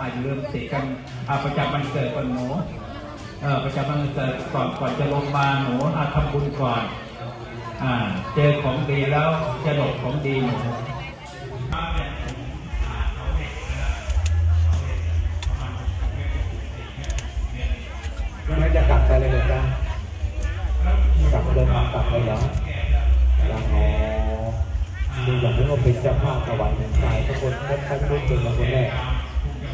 อายุเริ่มติดกันอาประจำวันเกิดก่อนหนูเออประจำวันเกิดก่อนก่อนจะลงมาหนูอาทำบุญก่อนอ่าเจอของดีแล้วจะหลบของดีหนูไม่จะกลับไปเลยเหรอจ๊ะกลับเดินทางกลับเลยเหรอยังอ๋อดูอย่างนี้ว่าเป็นเจ้าภาพถวายเงินทรายทุกคนท่านท่านรู้เป็นคนแรก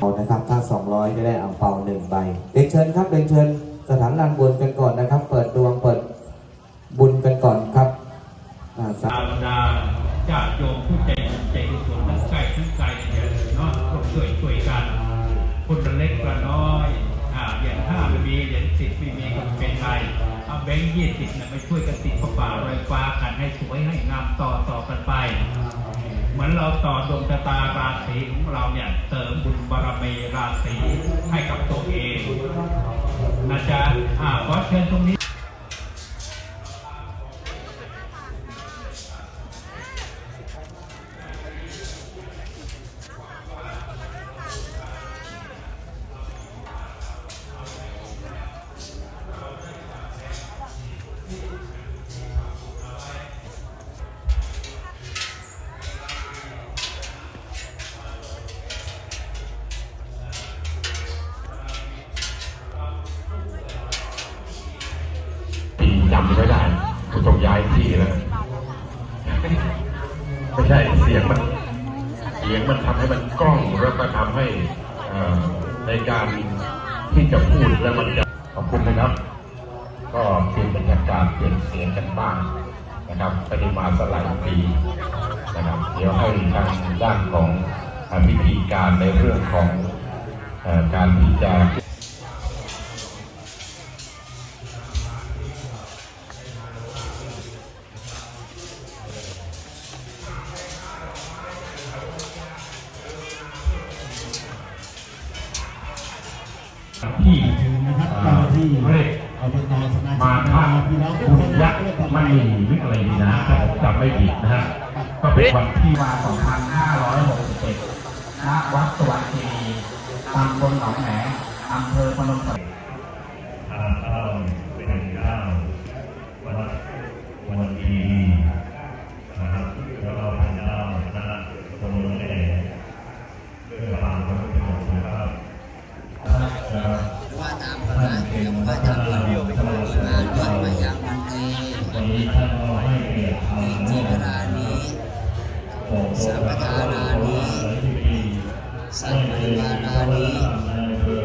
เอานะครับถ้า 200จะได้อ่างเปาหนึ่งใบเด็กเชิญครับเด็กเชิญสถานลานบุญกันก่อนนะครับ เปิดดวงเปิดบุญกันก่อนครับอาสาตาบรรดาญาติโยมผู้ใจใจกุศลทั้งไกลทั้งไกลเนี่ยเนาะร่วมช่วยช่วยกันคนละเล็กละน้อยอ่าเหรียญห้าไม่มีเหรียญสิบไม่มีก็เป็นไรเอาแบงค์ยี่สิบเนี่ยมาช่วยกันติดประป่าลอยฟ้ากันให้สวยให้งามต่อต่อกันไป เหมือนเราต่อดวงชะตาราศีของเราเนี่ยเสริมบุญำไม่ได้คุณต้องย้ายที่แล้วไม่ใช่เสียงมัน เสียงมันทำให้มันกล้องแล้วก็ทำให้ในการที่จะพูดแล้วมันจะขอบคุณนะครับ ก็เปลี่ยนบรรยากาศเปลี่ยนเสียงกันบ้างนะครับไม่ได้มาสลายปีนะครับ เดี๋ยวให้ทางด้านของพิธีการในเรื่องของอการที่จะ ที่นะครับเจ้าหน้าที่เรียกอบตสมามาชิกท่าพี่น้องทุกบุคญนยักษ์ไม่มีหรืออะไรดีนะถ้าผมจำไม่ผิดนะฮะก็เป็นวันที่มา2561ณวัดสวัสดีตำบลหนองแหนอำเภอพนมสาร พระเดี๋ยวว่าตามพระงานวัมายังวันนี้วันนี้ท่านก็ให้เติทางที่เวรานี้สัมปทานานี้สัตว์ปริวารานี้